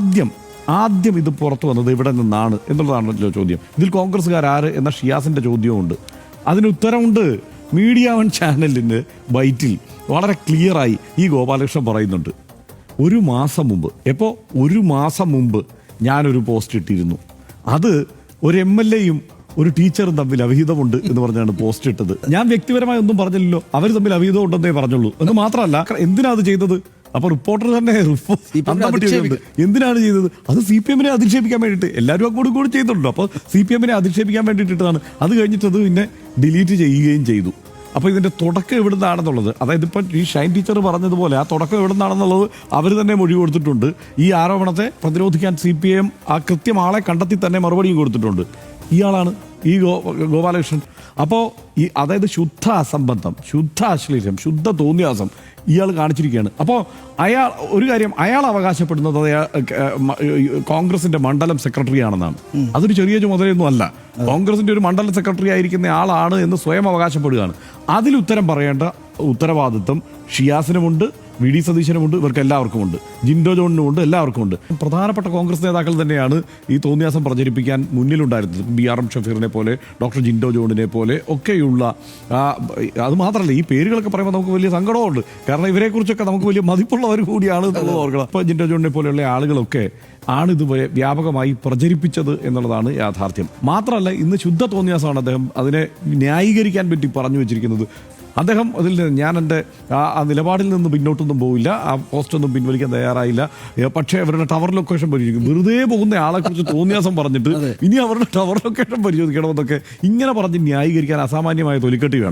ആദ്യം ആദ്യം ഇത് പുറത്തു വന്നത് ഇവിടെ നിന്നാണ് എന്നുള്ളതാണല്ലോ ചോദ്യം. ഇതിൽ കോൺഗ്രസ്സുകാർ ആര് എന്ന ഷിയാസിന്റെ ചോദ്യമുണ്ട് അതിന് ഉത്തരമുണ്ട്. മീഡിയ വൺ ചാനലിന് ബൈറ്റിൽ വളരെ ക്ലിയറായി ഈ ഗോപാലകൃഷ്ണൻ പറയുന്നുണ്ട്. ഒരു മാസം മുമ്പ് എപ്പോൾ ഒരു മാസം മുമ്പ് ഞാനൊരു പോസ്റ്റ് ഇട്ടിരുന്നു. അത് ഒരു എം എൽ എയും ഒരു ടീച്ചറും തമ്മിൽ അവിഹിതമുണ്ട് എന്ന് പറഞ്ഞാണ് പോസ്റ്റ് ഇട്ടത്. ഞാൻ വ്യക്തിപരമായി ഒന്നും പറഞ്ഞില്ലല്ലോ. അവർ തമ്മിൽ അവിഹിതം ഉണ്ടെന്നേ പറഞ്ഞുള്ളൂ. എന്ന് മാത്രമല്ല എന്തിനാ അത് ചെയ്തത്? അപ്പൊ റിപ്പോർട്ടർ തന്നെ. എന്തിനാണ് ചെയ്തത്? അത് സി പി എമ്മിനെ അധിക്ഷേപിക്കാൻ വേണ്ടിയിട്ട് എല്ലാവരും അങ്ങോട്ടും കൂടി ചെയ്തിട്ടുണ്ടോ. അപ്പോൾ സി പി എമ്മിനെ അധിക്ഷേപിക്കാൻ വേണ്ടിയിട്ടാണ് അത് കഴിഞ്ഞിട്ട് അത് പിന്നെ ഡിലീറ്റ് ചെയ്യുകയും ചെയ്തു. അപ്പോൾ ഇതിന്റെ തുടക്കം എവിടുന്നാണെന്നുള്ളത് അതായത് ഇപ്പം ഈ ഷൈൻ ടീച്ചർ പറഞ്ഞതുപോലെ ആ തുടക്കം എവിടുന്നാണെന്നുള്ളത് അവർ തന്നെ മൊഴി കൊടുത്തിട്ടുണ്ട്. ഈ ആരോപണത്തെ പ്രതിരോധിക്കാൻ സി പി എം ആ കൃത്യം ആളെ കണ്ടെത്തി തന്നെ മറുപടിയും കൊടുത്തിട്ടുണ്ട്. ഇയാളാണ് ഈ ഗോ ഗോപാലകൃഷ്ണൻ. അപ്പോൾ ഈ അതായത് ശുദ്ധ അസംബന്ധം ശുദ്ധ അശ്ലീലം ശുദ്ധ തോന്നിയാസം ഇയാൾ കാണിച്ചിരിക്കുകയാണ്. അപ്പോൾ അയാൾ ഒരു കാര്യം അയാൾ അവകാശപ്പെടുന്നത് കോൺഗ്രസിന്റെ മണ്ഡലം സെക്രട്ടറി ആണെന്നാണ് അതൊരു ചെറിയ ചുമതലയൊന്നും അല്ല. കോൺഗ്രസിന്റെ ഒരു മണ്ഡലം സെക്രട്ടറി ആയിരിക്കുന്ന ആളാണ് എന്ന് സ്വയം അവകാശപ്പെടുകയാണ്. അതിൽ ഉത്തരം പറയേണ്ട ഉത്തരവാദിത്വം ഷിയാസിനുമുണ്ട്. വി ഡി സതീശനുമുണ്ട് ഇവർക്ക് എല്ലാവർക്കും ഉണ്ട്. ജിൻഡോ ജോണിനുമുണ്ട് എല്ലാവർക്കും ഉണ്ട്. പ്രധാനപ്പെട്ട കോൺഗ്രസ് നേതാക്കൾ തന്നെയാണ് ഈ തോന്നിയാസം പ്രചരിപ്പിക്കാൻ മുന്നിലുണ്ടായിരുന്നത്. ബി ആർ എം ഷഫീറിനെ പോലെ ഡോക്ടർ ജിൻഡോ ജോണിനെ പോലെ ഒക്കെയുള്ള അത് മാത്രമല്ല ഈ പേരുകളൊക്കെ പറയുമ്പോൾ നമുക്ക് വലിയ സങ്കടമുണ്ട്. കാരണം ഇവരെക്കുറിച്ചൊക്കെ നമുക്ക് വലിയ മതിപ്പുള്ളവർ കൂടിയാണ് എന്നുള്ളത് ഓർക്കണം. അപ്പോൾ ജിൻഡോ ജോണിനെ പോലെയുള്ള ആളുകളൊക്കെ ആണ് ഇതുപോലെ വ്യാപകമായി പ്രചരിപ്പിച്ചത് എന്നുള്ളതാണ് യാഥാർത്ഥ്യം. മാത്രമല്ല ഇന്ന് ശുദ്ധ തോന്നിയാസമാണ് അദ്ദേഹം അതിനെ ന്യായീകരിക്കാൻ പറ്റി പറഞ്ഞു വെച്ചിരിക്കുന്നത്. അദ്ദേഹം അതിൽ നിന്ന് ഞാൻ എന്റെ ആ നിലപാടിൽ നിന്ന് പിന്നോട്ടൊന്നും പോവില്ല. ആ പോസ്റ്റൊന്നും പിൻവലിക്കാൻ തയ്യാറായില്ല. പക്ഷേ അവരുടെ ടവർ ലൊക്കേഷൻ പരിശോധിക്കും. വെറുതെ പോകുന്ന ആളെ കുറിച്ച് തോന്നിയാസം പറഞ്ഞിട്ട് ഇനി അവരുടെ ടവർ ലൊക്കേഷൻ പരിശോധിക്കണമെന്നൊക്കെ ഇങ്ങനെ പറഞ്ഞ് ന്യായീകരിക്കാൻ അസാമാന്യമായ തൊലിക്കെട്ടി വേണം.